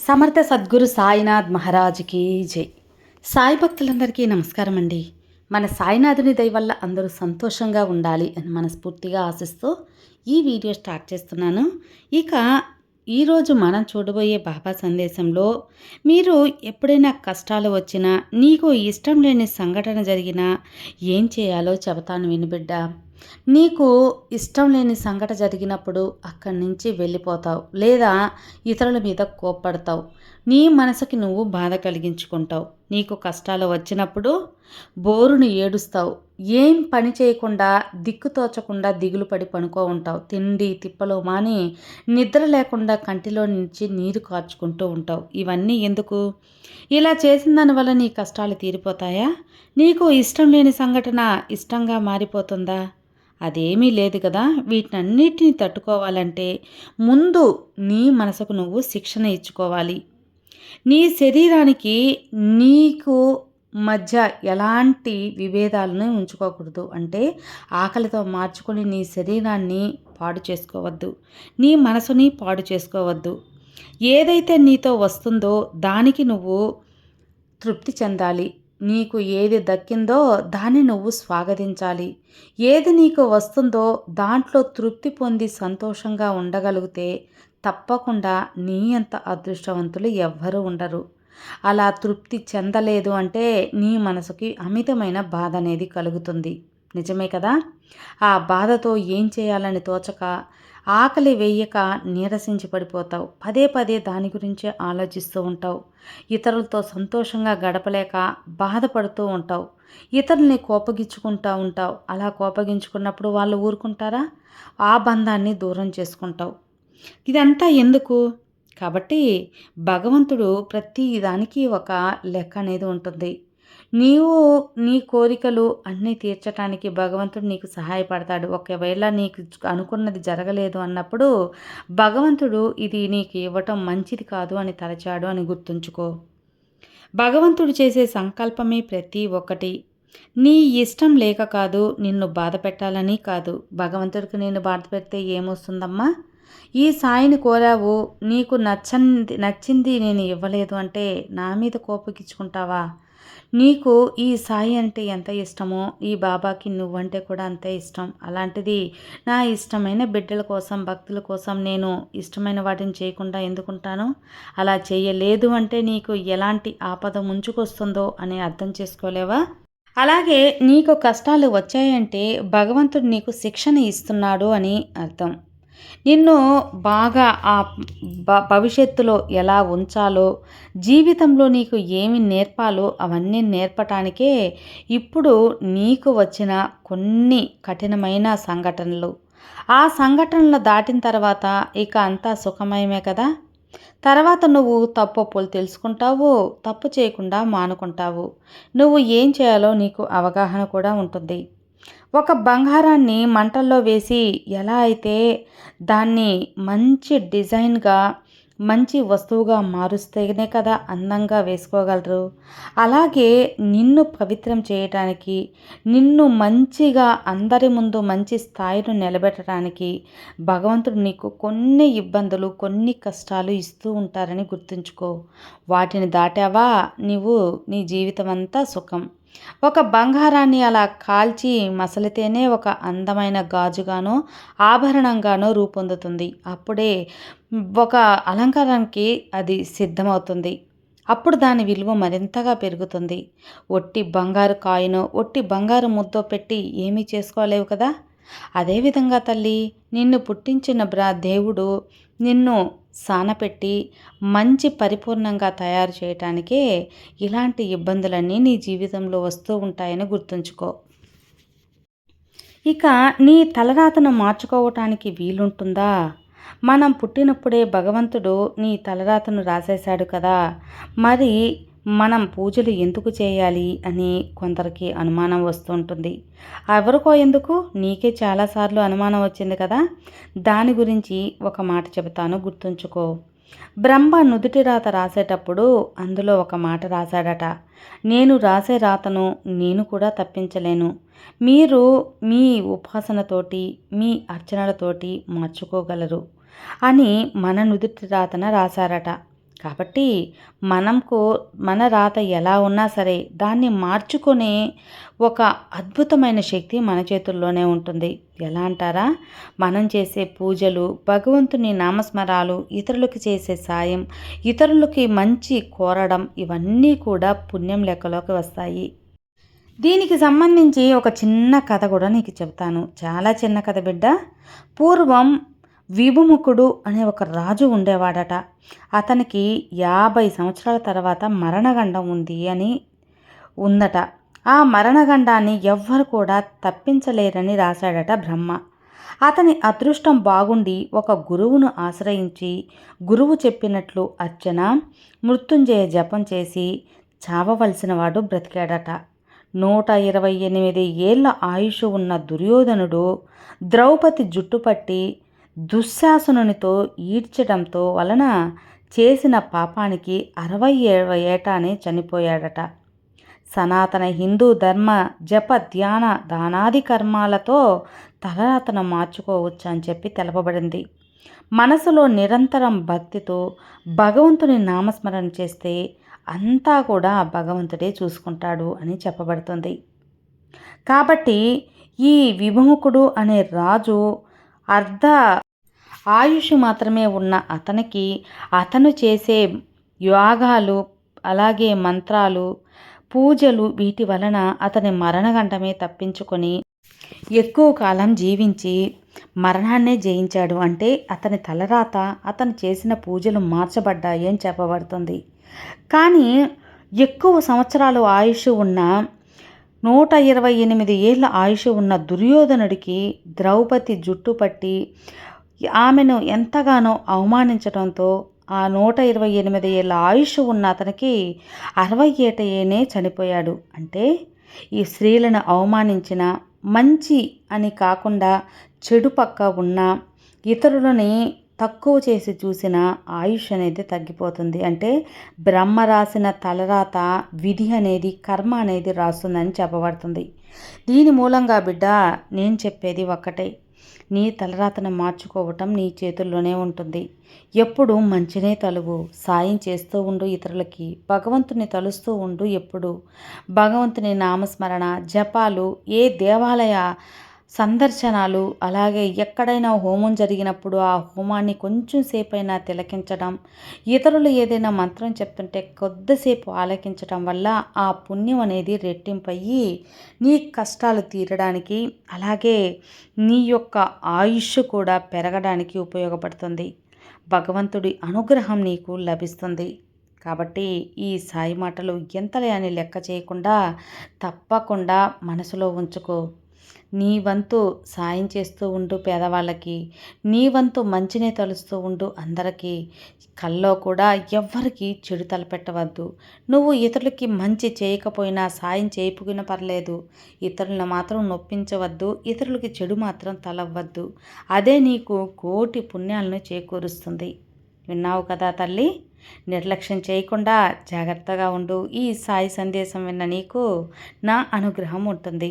సమర్థ సద్గురు సాయినాథ్ మహారాజ్కి జై. సాయి భక్తులందరికీ నమస్కారం అండి మన సాయినాథుని దయ వల్ల అందరూ సంతోషంగా ఉండాలి అని మనస్ఫూర్తిగా ఆశిస్తూ ఈ వీడియో స్టార్ట్ చేస్తున్నాను. ఇక ఈరోజు మనం చూడబోయే బాబా సందేశంలో మీరు ఎప్పుడైనా కష్టాలు వచ్చినా నీకు ఇష్టం లేని సంఘటన జరిగినా ఏం చేయాలో చెబుతాను వినిబిడ్డ. నీకు ఇష్టం లేని సంఘట జరిగినప్పుడు అక్కడి నుంచి వెళ్ళిపోతావు లేదా ఇతరుల మీద కోప్పడతావు. నీ మనసుకి నువ్వు బాధ కలిగించుకుంటావు. నీకు కష్టాలు వచ్చినప్పుడు బోరును ఏడుస్తావు. ఏం పని చేయకుండా దిక్కు తోచకుండా దిగులు పడి పనుకో ఉంటావు. తిండి తిప్పలు మాని నిద్ర లేకుండా కంటిలో నుంచి నీరు కార్చుకుంటూ ఉంటావు. ఇవన్నీ ఎందుకు? ఇలా చేసిన దానివల్ల నీ కష్టాలు తీరిపోతాయా? నీకు ఇష్టం లేని సంఘటన ఇష్టంగా మారిపోతుందా? అదేమీ లేదు కదా. వీటన్నిటిని తట్టుకోవాలంటే ముందు నీ మనసుకు నువ్వు శిక్షణ ఇచ్చుకోవాలి. నీ శరీరానికి నీకు మధ్య ఎలాంటి విభేదాలను ఉంచుకోకూడదు. అంటే ఆకలితో మార్చుకొని నీ శరీరాన్ని పాడు చేసుకోవద్దు. నీ మనసుని పాడు చేసుకోవద్దు. ఏదైతే నీతో వస్తుందో దానికి నువ్వు తృప్తి చెందాలి. నీకు ఏది దక్కిందో దాన్ని నువ్వు స్వాగతించాలి. ఏది నీకు వస్తుందో దాంట్లో తృప్తి పొంది సంతోషంగా ఉండగలిగితే తప్పకుండా నీ అంత అదృష్టవంతులు ఎవ్వరూ ఉండరు. అలా తృప్తి చెందలేదు అంటే నీ మనసుకి అమితమైన బాధ అనేది కలుగుతుంది. నిజమే కదా? ఆ బాధతో ఏం చేయాలని తోచక ఆకలి వేయక నీరసించి పడిపోతావు. పదే పదే దాని గురించే ఆలోచిస్తూ ఉంటావు. ఇతరులతో సంతోషంగా గడపలేక బాధపడుతూ ఉంటావు. ఇతరుల్ని కోపగించుకుంటూ ఉంటావు. అలా కోపగించుకున్నప్పుడు వాళ్ళు ఊరుకుంటారా? ఆ బంధాన్ని దూరం చేసుకుంటావు. ఇదంతా ఎందుకు? కాబట్టి భగవంతుడు ప్రతి దానికి ఒక లెక్క అనేది ఉంటుంది. నీవు నీ కోరికలు అన్నీ తీర్చడానికి భగవంతుడు నీకు సహాయపడతాడు. ఒకవేళ నీకు అనుకున్నది జరగలేదు అన్నప్పుడు భగవంతుడు ఇది నీకు ఇవ్వటం మంచిది కాదు అని తలచాడు అని గుర్తుంచుకో. భగవంతుడు చేసే సంకల్పమే ప్రతి ఒక్కటి. నీ ఇష్టం లేక కాదు నిన్ను బాధ పెట్టాలని కాదు. భగవంతుడికి నేను బాధ పెడితే ఏమొస్తుందమ్మా? ఈ సాయిని కోరావు నీకు నచ్చంది నచ్చింది నేను ఇవ్వలేదు అంటే నా మీద కోపగించుకుంటావా నీకు ఈ సాయి అంటే ఎంత ఇష్టమో ఈ బాబాకి నువ్వంటే కూడా అంతే ఇష్టం. అలాంటిది నా ఇష్టమైన బిడ్డల కోసం భక్తుల కోసం నేను ఇష్టమైన వాటిని చేయకుండా ఎందుకుంటాను? అలా చేయలేదు అంటే నీకు ఎలాంటి ఆపద ముంచుకొస్తుందో అని అర్థం చేసుకోలేవా? అలాగే నీకు కష్టాలు వచ్చాయంటే భగవంతుడు నీకు శిక్షణ ఇస్తున్నాడు అని అర్థం. నిన్ను బాగా ఆ భవిష్యత్తులో ఎలా ఉంచాలో జీవితంలో నీకు ఏమి నేర్పాలో అవన్నీ నేర్పటానికే ఇప్పుడు నీకు వచ్చిన కొన్ని కఠినమైన సంఘటనలు. ఆ సంఘటనలు దాటిన తర్వాత ఇక అంతా సుఖమయమే కదా? తర్వాత నువ్వు తప్పు అప్పులు తెలుసుకుంటావు తప్పు చేయకుండా మానుకుంటావు. నువ్వు ఏం చేయాలో నీకు అవగాహన కూడా ఉంటుంది. ఒక బంగారాన్ని మంటల్లో వేసి ఎలా అయితే దాన్ని మంచి డిజైన్గా మంచి వస్తువుగా మారుస్తేనే కదా అందంగా వేసుకోగలరు. అలాగే నిన్ను పవిత్రం చేయటానికి నిన్ను మంచిగా అందరి ముందు మంచి స్థాయిను నిలబెట్టడానికి భగవంతుడు నీకు కొన్ని ఇబ్బందులు కొన్ని కష్టాలు ఇస్తూ ఉంటారని గుర్తుంచుకో. వాటిని దాటావా? నీవు నీ జీవితం అంతా సుఖం. ఒక బంగారాన్ని అలా కాల్చి మసలితేనే ఒక అందమైన గాజుగానో ఆభరణంగానో రూపొందుతుంది. అప్పుడే ఒక అలంకారానికి అది సిద్ధమవుతుంది. అప్పుడు దాని విలువ మరింతగా పెరుగుతుంది. ఒట్టి బంగారు కాయను ఒట్టి బంగారు ముద్దో పెట్టి ఏమీ చేసుకోలేవు కదా? అదేవిధంగా తల్లి నిన్ను పుట్టించిన బ్రా దేవుడు నిన్ను సానపెట్టి మంచి పరిపూర్ణంగా తయారు చేయటానికే ఇలాంటి ఇబ్బందులన్నీ నీ జీవితంలో వస్తూ ఉంటాయని గుర్తుంచుకో. ఇక నీ తలరాతను మార్చుకోవటానికి వీలుంటుందా? మనం పుట్టినప్పుడే భగవంతుడు నీ తలరాతను రాసేశాడు కదా. మరి మనం పూజలు ఎందుకు చేయాలి అని కొందరికి అనుమానం వస్తుంటుంది. ఎవరికో ఎందుకు? నీకే చాలాసార్లు అనుమానం వచ్చింది కదా. దాని గురించి ఒక మాట చెబుతాను గుర్తుంచుకో బ్రహ్మ నుదుటి రాత రాసేటప్పుడు అందులో ఒక మాట రాశాడట. నేను రాసే రాతను నేను కూడా తప్పించలేను. మీరు మీ ఉపాసనతోటి మీ అర్చనలతోటి మార్చుకోగలరు అని మన నుదుటి రాతన రాశారట. కాబట్టి మనంకు మన రాత ఎలా ఉన్నా సరే దాన్ని మార్చుకునే ఒక అద్భుతమైన శక్తి మన చేతుల్లోనే ఉంటుంది. ఎలా అంటారా? మనం చేసే పూజలు భగవంతుని నామస్మరాలు ఇతరులకు చేసే సాయం ఇతరులకి మంచి కోరడం ఇవన్నీ కూడా పుణ్యం లెక్కలోకి వస్తాయి. దీనికి సంబంధించి ఒక చిన్న కథ కూడా నీకు చెప్తాను చాలా చిన్న కథ బిడ్డ. పూర్వం విభుముఖుడు అనే ఒక రాజు ఉండేవాడట. అతనికి యాభై సంవత్సరాల తర్వాత మరణగండం ఉంది అని ఉందట. ఆ మరణగండాన్ని ఎవ్వరు కూడా తప్పించలేరని రాశాడట బ్రహ్మ. అతని అదృష్టం బాగుండి ఒక గురువును ఆశ్రయించి గురువు చెప్పినట్లు అర్చన మృత్యుంజయ జపం చేసి చావవలసిన వాడు బ్రతికాడట. నూట ఇరవై ఎనిమిది ఏళ్ళ ఆయుష్ ఉన్న దుర్యోధనుడు ద్రౌపది జుట్టుపట్టి దుశ్శాసనునితో ఈడ్చడంతో వలన చేసిన పాపానికి అరవై ఏడవ ఏటానే చనిపోయాడట. సనాతన హిందూ ధర్మ జప ధ్యాన దానాది కర్మాలతో తలరాతను మార్చుకోవచ్చు అని చెప్పి తెలపబడింది. మనసులో నిరంతరం భక్తితో భగవంతుని నామస్మరణ చేస్తే అంతా కూడా భగవంతుడే చూసుకుంటాడు అని చెప్పబడుతుంది. కాబట్టి ఈ విముఖుడు అనే రాజు అర్ధ ఆయుష్ మాత్రమే ఉన్న అతనికి అతను చేసే యోగాలు అలాగే మంత్రాలు పూజలు వీటి వలన అతని మరణగంటమే తప్పించుకొని ఎక్కువ కాలం జీవించి మరణాన్నే జయించాడు. అంటే అతని తలరాత అతను చేసిన పూజలు మార్చబడ్డాయి అని చెప్పబడుతుంది. కానీ ఎక్కువ సంవత్సరాలు ఆయుష్ ఉన్న నూట ఇరవై ఎనిమిది ఏళ్ళ ఆయుష్ ఉన్న దుర్యోధనుడికి ద్రౌపది జుట్టు పట్టి ఆమెను ఎంతగానో అవమానించడంతో ఆ నూట ఇరవై ఎనిమిది ఏళ్ళ ఆయుష్ ఉన్న అతనికి అరవై ఏటయేనే చనిపోయాడు. అంటే ఈ స్త్రీలను అవమానించిన మంచి అని కాకుండా చెడు పక్క ఉన్న ఇతరులని తక్కువ చేసి చూసిన ఆయుష్ అనేది తగ్గిపోతుంది. అంటే బ్రహ్మ రాసిన తలరాత విధి అనేది కర్మ అనేది రాస్తుందని చెప్పబడుతుంది. దీని మూలంగా బిడ్డ నేను చెప్పేది ఒక్కటే. నీ తలరాతను మార్చుకోవటం నీ చేతుల్లోనే ఉంటుంది. ఎప్పుడు మంచినే తలుగు సాయం చేస్తూ ఉండు ఇతరులకి భగవంతుని తలుస్తూ ఉండు ఎప్పుడు. భగవంతుని నామస్మరణ జపాలు ఏ దేవాలయ సందర్శనాలు అలాగే ఎక్కడైనా హోమం జరిగినప్పుడు ఆ హోమాన్ని కొంచెం సేపైనా తిలకించడం ఇతరులు ఏదైనా మంత్రం చెప్తుంటే కొద్దిసేపు ఆలకించడం వల్ల ఆ పుణ్యం అనేది రెట్టింపయ్యి నీ కష్టాలు తీరడానికి అలాగే నీ యొక్క ఆయుష్ కూడా పెరగడానికి ఉపయోగపడుతుంది. భగవంతుడి అనుగ్రహం నీకు లభిస్తుంది. కాబట్టి ఈ సాయి మాటలు ఎంతలే అని లెక్క చేయకుండా తప్పకుండా మనసులో ఉంచుకో. నీ వంతు సాయం చేస్తూ ఉండు పేదవాళ్ళకి. నీ వంతు మంచినే తలుస్తూ ఉండు అందరికీ. కల్లో కూడా ఎవ్వరికి చెడు తలపెట్టవద్దు. నువ్వు ఇతరులకి మంచి చేయకపోయినా సాయం చేయకపోయినా పర్లేదు. ఇతరులను మాత్రం నొప్పించవద్దు. ఇతరులకి చెడు మాత్రం తలవ్వద్దు. అదే నీకు కోటి పుణ్యాలను చేకూరుస్తుంది. విన్నావు కదా తల్లి? నిర్లక్ష్యం చేయకుండా జాగ్రత్తగా ఉండు. ఈ సాయి సందేశం విన్న నీకు నా అనుగ్రహం ఉంటుంది.